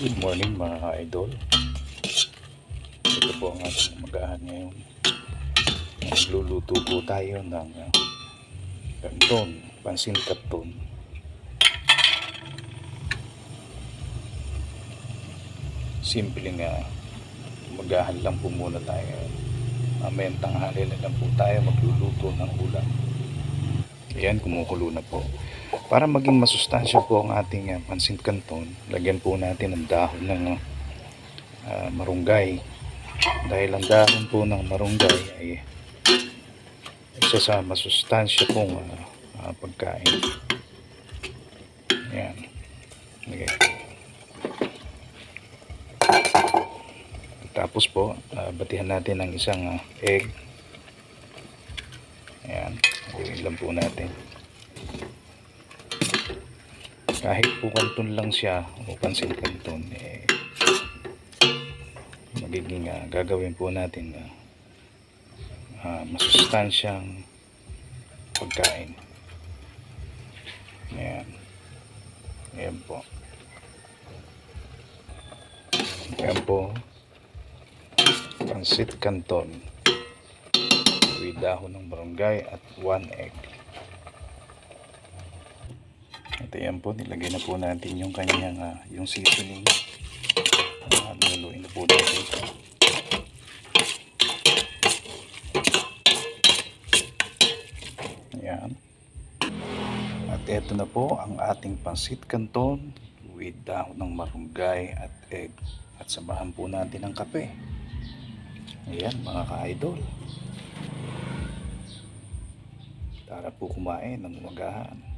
Good morning mga idol. Ito po ang ating magahan ngayon. Nagluluto po tayo ng uh, kanton, pansin kanton. Simple nga magahan lang po muna tayo. Mamayang tanghali na lang po tayo magluluto ng ulam. Ayan, kumukulo na po. Para maging masustansya po ang ating uh, pansit canton, lagyan po natin ng dahon ng uh, marunggay. Dahil ang dahon po ng marunggay ay isa sa masustansya pong uh, uh, pagkain. Ayan. Po. Tapos po, uh, batihan natin ng isang uh, egg. Ayan. Lagyan lang po natin kahit po kanton lang siya o pansin kanton eh magiging ah, gagawin po natin na uh, masustansyang pagkain. Ayan. Ayan po. Ayan po. Pansit kanton with dahon ng barangay at one egg at ayan po, nilagay na po natin yung kanyang, ah, yung seasoning. Uh, Luluin na po natin. Ayan. At eto na po ang ating pansit canton with dahon ng marunggay at egg. At samahan po natin ng kape. Ayan mga ka-idol. Tara po kumain ng umagahan.